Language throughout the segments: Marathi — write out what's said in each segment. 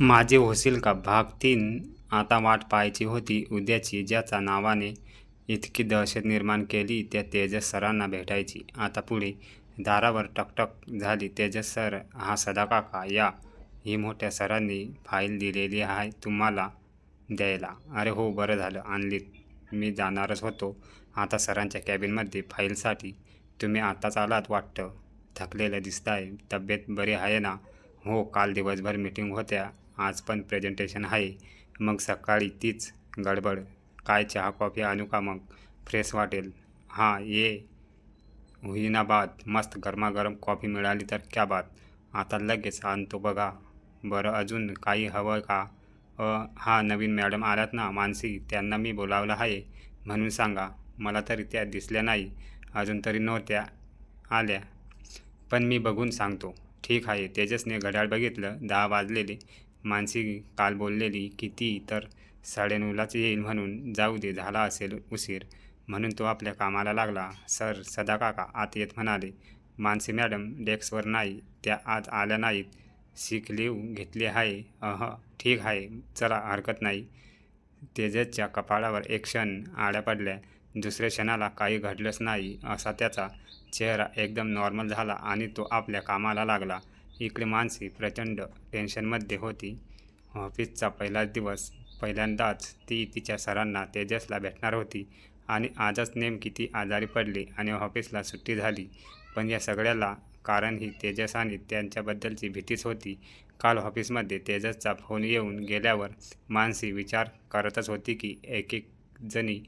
माझे होशील का? भाग तीन आता वाट पाहायची होती. उद्याची ज्याचा नावाने इतकी दहशत निर्माण केली त्या तेजस सरांना भेटायची. आता पुढे दारावर टकटक झाली. तेजस सर हा सदाकाका या. ही मोठ्या सरांनी फाईल दिलेली आहे तुम्हाला द्यायला. अरे हो बरं झालं. आणलीत मी जाणारच होतो. आता सरांच्या कॅबिनमध्ये फाईलसाठी तुम्ही आताच आलात वाटतं. थकलेलं दिसताय. तब्येत बरी आहे ना? हो काल दिवसभर मीटिंग होत्या. आज पण प्रेझेंटेशन आहे. मग सकाळी तीच गडबड. काय चहा कॉफी आणू का मग? फ्रेश वाटेल. हां ये. हुईनाबाद मस्त गरमागरम कॉफी मिळाली तर क्या बात? आता लगेच आणतो बघा. बरं अजून काही हवं का? अ हा नवीन मॅडम आल्यात ना मानसी त्यांना मी बोलावलं आहे. म्हणून सांगा. मला तरी त्या दिसल्या नाही. अजून तरी नव्हत्या आल्या. पण मी बघून सांगतो. ठीक आहे तेजसने घड्याळ बघितलं. दहा वाजलेले. मानसी काल बोललेली की ती तर साडेनऊलाच येईल म्हणून जाऊ दे झाला असेल उशीर. म्हणून तो आपल्या कामाला लागला. सर सदा काका आत येत म्हणाले. मानसी मॅडम डेस्कवर नाही त्या आज आल्या नाहीत. सीख लिव घेतली आहे. अह ठीक आहे चला हरकत नाही. तेजसच्या कपाळावर एक क्षण आड्या पडल्या. दुसऱ्या क्षणाला काही घडलंच नाही असा त्याचा चेहरा एकदम नॉर्मल झाला आणि तो आपल्या कामाला लागला. इकडे मानसी प्रचंड टेन्शनमध्ये होती. ऑफिसचा पहिलाच दिवस पहिल्यांदाच ती तिच्या सरांना तेजसला भेटणार होती आणि आजच नेमकी ती आजारी पडली आणि ऑफिसला सुट्टी झाली. पण या सगळ्याला कारण ही तेजस आणि त्यांच्याबद्दलची भीतीच होती. काल ऑफिसमध्ये तेजसचा फोन येऊन गेल्यावर मानसी विचार करतच होती की एक एक जणी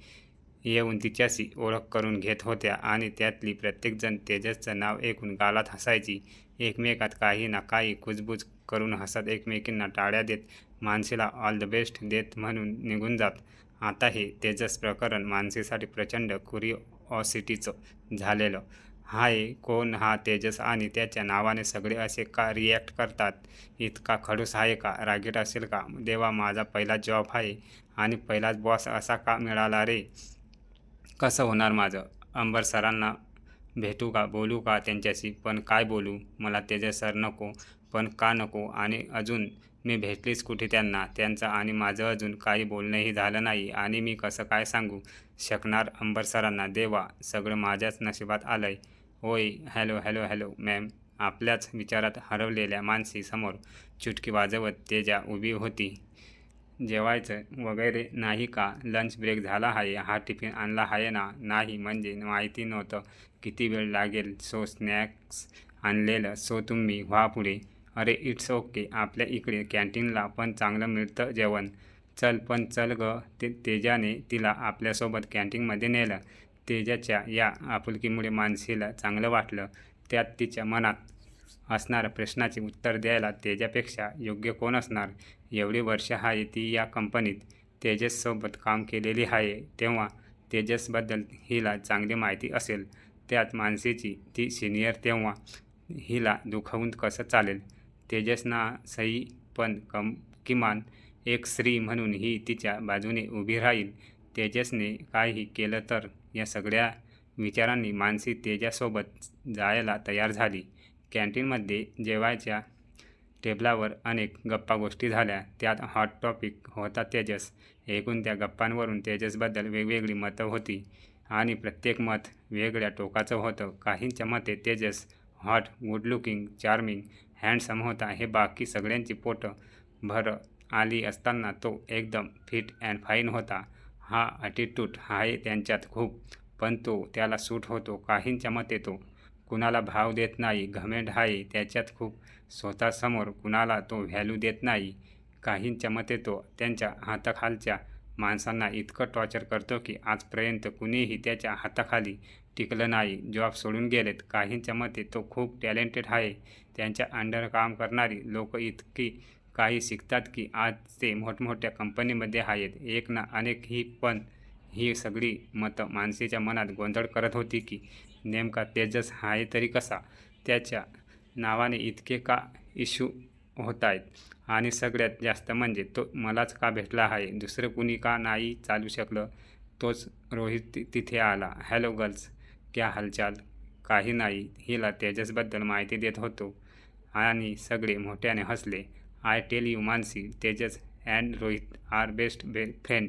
येऊन तिच्याशी ओळख करून घेत होत्या आणि त्यातली प्रत्येकजण तेजसचं नाव ऐकून गालात हसायची. एकमेकात काही ना काही कुजबूज करून हसत एकमेकींना टाळ्या देत मानसीला ऑल द बेस्ट देत म्हणून निघून जात. आता हे तेजस प्रकरण मानसीसाठी प्रचंड कुरिओसिटीचं झालेलं. हाय कोण हा तेजस आणि त्याच्या नावाने सगळे असे का रिॲक्ट करतात? इतका खडूस आहे का? रागीट असेल का? देवा माझा पहिला जॉब आहे आणि पहिलाच बॉस असा का मिळाला रे? कसं होणार माझं? अंबर सरांना भेटू का बोलू का त्यांच्याशी? पण काय बोलू? मला त्याच्या सर नको पण का नको? आणि अजून मी भेटलीच कुठे त्यांना? त्यांचं आणि माझं अजून काही बोलणंही झालं नाही. आणि मी कसं काय सांगू? शकणार अंबर सरांना? देवा सगळं माझ्याच नशिबात आलं आहे ओय हॅलो हॅलो हॅलो मॅम. आपल्याच विचारात हरवलेल्या माणसीसमोर चुटकी वाजवत तेजा उभी होती. जेवायचं वगैरे नाही का? लंच ब्रेक झाला आहे. हा टिफिन आणला आहे ना? नाही म्हणजे माहिती नव्हतं. किती वेळ लागेल? सो स्नॅक्स आणलेलं. सो तुम्ही व्हा पुढे. अरे इट्स ओके आपल्या इकडे कॅन्टीनला पण चांगलं मिळतं जेवण. चल पण चल ग. ते तेजाने तिला आपल्यासोबत कॅन्टीनमध्ये नेलं. तेजाच्या या आपुलकीमुळे मानसीला चांगलं वाटलं. त्यात तिच्या मनात असणाऱ्या प्रश्नाचे उत्तर द्यायला तेजापेक्षा योग्य कोण असणार? एवढी वर्ष आहे ती या कंपनीत. तेजससोबत काम केलेली आहे तेव्हा तेजसबद्दल हिला चांगली माहिती असेल. त्यात मानसीची ती सिनियर तेव्हा हिला दुखावून कसं चालेल? तेजसना सही पण कम किमान एक स्त्री म्हणून ही तिच्या बाजूने उभी राहील. तेजसने काही केलं तर या सगळ्या विचारांनी मानसी तेजासोबत जायला तयार झाली. कॅन्टीनमध्ये जेवायच्या टेबलावर अनेक गप्पा गोष्टी झाल्या. त्यात हॉट टॉपिक होता तेजस. एकूण त्या गप्पांवरून तेजसबद्दल वेगवेगळी मतं होती आणि प्रत्येक मत वेगळ्या टोकाचं होतं. काहींच्या मते Tejas hot good looking charming handsome होता. हे बाकी सगळ्यांची पोटं भर आली असताना तो एकदम फिट अँड फाईन होता. हा ॲटिट्यूड आहे त्यांच्यात खूप पण तो त्याला सूट होतो. काहींच्या मते तो कुणाला भाव देत नाही घमेंड आहे त्याच्यात खूप स्वतःसमोर कुणाला तो व्हॅल्यू देत नाही. काहींच्या मते तो त्यांच्या हाताखालच्या माणसांना इतकं टॉर्चर करतो की आजपर्यंत कुणीही त्याच्या हाताखाली टिकलं नाही. जॉब सोडून गेलेत. काहींच्या मते तो खूप टॅलेंटेड आहे. त्यांच्या अंडर काम करणारी लोक इतकी काही शिकतात की आज ते मोठमोठ्या कंपनीमध्ये आहेत. एक ना अनेक ही पण ही सगळी मतं मानसीच्या मनात गोंधळ करत होती की नेमका तेजस आहे तरी कसा? त्याच्या नावाने इतके का इश्यू होत आहेत आणि सगळ्यात जास्त म्हणजे तो मलाच का भेटला आहे? दुसरं कुणी का नाही चालू शकलं? तोच रोहित ति तिथे आला. हॅलो गर्ल्स क्या हालचाल? काही नाही. हिला तेजसबद्दल माहिती देत होतो. आणि सगळे मोठ्याने हसले. I tell you Manasi Tejas and Rohit are best बे फ्रेंड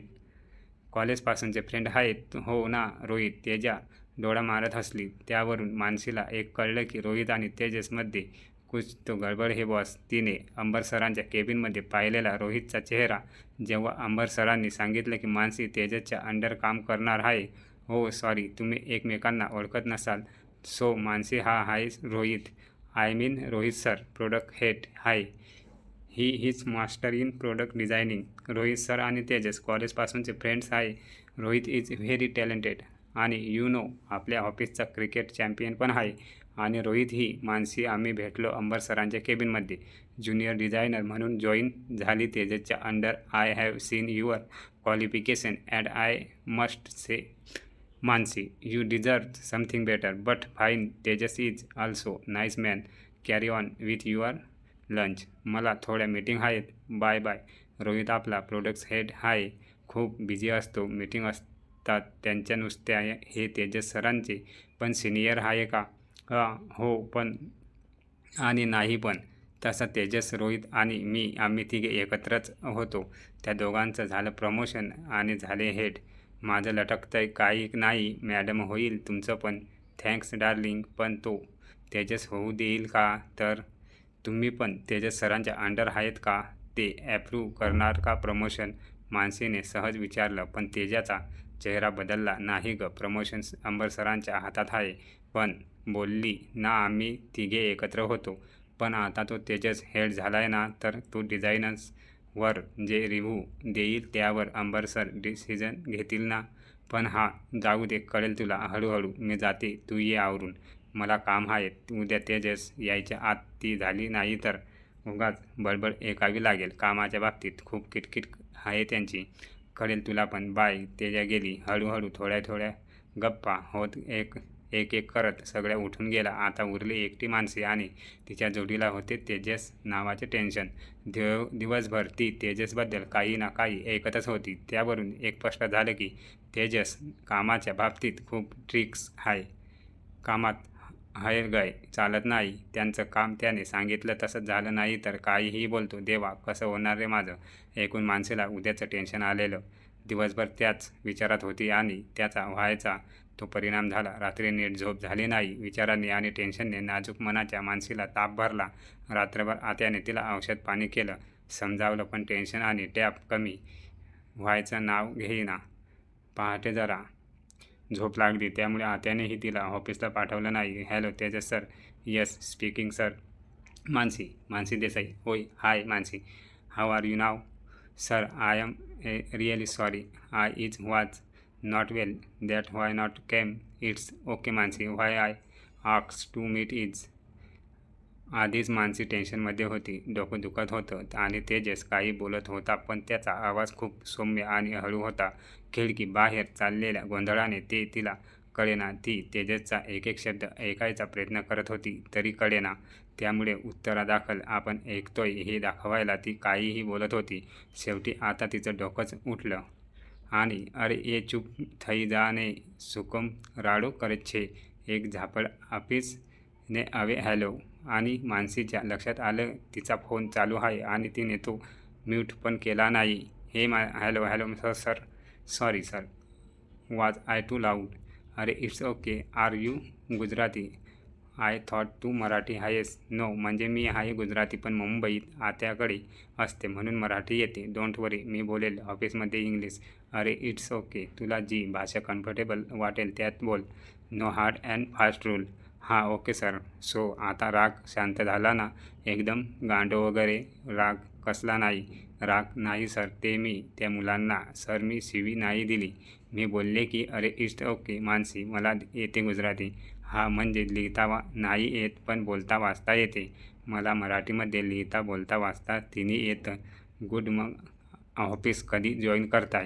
कॉलेजपासूनचे फ्रेंड आहेत. हो ना रोहित तेजा डोळा मारत हसली. त्यावरून मानसीला एक कळलं की रोहित आणि तेजसमध्ये कुछ तो गडबड हे बॉस तिने अंबर सरांच्या केबिनमध्ये पाहिलेला रोहितचा चेहरा जेव्हा अंबर सरांनी सांगितलं की मानसी तेजसच्या अंडर काम करणार आहे. हो सॉरी तुम्ही एकमेकांना ओळखत नसाल. सो मानसी हा hi Rohit. I mean Rohit sir product head हाय ही हीच master in product designing. Rohit sir आणि तेजस कॉलेजपासूनचे फ्रेंड्स आहे. रोहित इज व्हेरी टॅलेंटेड आणि यू नो आपल्या ऑफिसचा क्रिकेट चॅम्पियन पण आहे. आणि रोहित ही मानसी आम्ही भेटलो अंबर सरांच्या केबिनमध्ये. ज्युनियर डिझायनर म्हणून जॉईन झाली तेजसच्या under I have seen your qualification and I must say Manasi you deserve something better but fine Tejas is also nice man carry on with your lunch. मला थोड्या मीटिंग आहेत. Bye bye. रोहित आपला प्रोडक्ट्स हेड आहे. खूप बिझी असतो. मीटिंग असतात. त्यांच्या नुसत्या हे तेजस सरांचे. पण सिनियर आहे का? हो पण आणि नाही पण. तसा तेजस रोहित आणि मी आम्ही तिघे एकत्रच होतो. त्या दोघांचं झालं प्रमोशन आणि झाले हेड. माझं लटकतंय काही नाही. मॅडम होईल तुमचं पण. Thanks darling. पण तो तेजस होऊ देईल का? तर तुम्ही पण तेजस सरांच्या अंडर आहेत का? ते ॲप्रूव्ह करणार का प्रमोशन मानसीने सहज विचारलं पण तेजाचा चेहरा बदलला. नाही ग प्रमोशन अंबर सरांच्या हातात आहे. पण बोलली ना आम्ही तिघे एकत्र होतो. पण आता तो तेजस हेड झाला आहे ना तर तो डिझायनर्सवर जे रिव्ह्यू देईल त्यावर अंबर सर डिसिजन घेतील ना? पण हा जाऊ दे कळेल तुला. हळूहळू मी जाते. तू ये आवरून. मला काम आहे उद्या तेजस यायच्या आत ती झाली नाही तर उगाच बडबड ऐकावी लागेल. कामाच्या बाबतीत खूप किटकिट आहे त्यांची. कळेल तुला पण. बाय. तेजा गेली. हळूहळू थोड्या थोड्या गप्पा होत एक एक एक करत सगळ्या उठून गेला. आता उरली एकटी माणसे आणि तिच्या जोडीला होते तेजस नावाचे टेन्शन. दिव दिवसभर ती तेजसबद्दल काही ना काही ऐकतच होती. त्यावरून एक स्पष्ट झालं की तेजस कामाच्या बाबतीत खूप ट्रिक्स आहे. कामात हाय गय चालत नाही. त्यांचं काम त्याने सांगितलं तसं झालं नाही तर काहीही बोलतो. देवा कसं होणार रे माझं? एकूण माणसेला उद्याचं टेन्शन आलेलं. दिवसभर त्याच विचारात होती आणि त्याचा व्हायचा तो परिणाम झाला. रात्री नीट झोप झाली नाही विचारांनी आणि टेन्शनने नाजूक मनाच्या मानसीला ताप भरला. रात्रभर आत्याने तिला औषध पाणी केलं. समजावलं पण टेन्शन आणि टॅप कमी व्हायचं नाव घेईना. पहाटे जरा झोप लागली. त्यामुळे आत्यानेही तिला ऑफिसला पाठवलं नाही. Hello Tejas sir. Yes speaking sir. Manasi Manasi Desai. होय hi Manasi. How are you now? Sir I am really sorry. I is was not well. That why not came? It's okay Manasi. Why I आक्स to meet is आधीच मानसी टेन्शनमध्ये होती. डोकं दुखत होतं आणि तेजस काही बोलत होता पण त्याचा आवाज खूप सौम्य आणि हळू होता. खिडकी बाहेर चाललेल्या गोंधळाने ते तिला कळेना. ती तेजसचा एक एक शब्द ऐकायचा प्रयत्न करत होती तरी कळेना. त्यामुळे उत्तरादाखल आपण ऐकतोय हे दाखवायला ती काहीही बोलत होती. शेवटी आता तिचं डोकंच उठलं. आणि अरे ये चूप थई जाणे सुकम राडो करत छे. एक झापड आपीसने अवे हॅलो. आणि मानसीच्या लक्षात आलं तिचा फोन चालू आहे आणि तिने तो म्यूट पण केला नाही. हे मा hello hello sir sir sorry sir was I too loud. अरे it's okay are you Gujarati? I thought तू मराठी आहेस. नो म्हणजे मी आहे गुजराती पण मुंबईत आत्याकडे असते म्हणून मराठी येते. डोंट वरी मी बोलेल ऑफिसमध्ये इंग्लिश. अरे इट्स ओके तुला जी भाषा कम्फर्टेबल वाटेल त्यात बोल. No hard and fast rule. हां ओके सर. सो आता राग शांत झाला ना? एकदम गांडो वगैरे? राग कसला नाही? राग नाही सर ते मी त्या मुलांना. सर मी शिवी नाही दिली. मी बोलले की अरे इष्ट ओके मानसी मला येते गुजराती. हा म्हणजे लिहिता वा नाही येत पण बोलता वाचता येते. मला मराठीमध्ये लिहिता बोलता वाचता तिन्ही येतं. गुड मग ऑफिस कधी जॉईन करताय?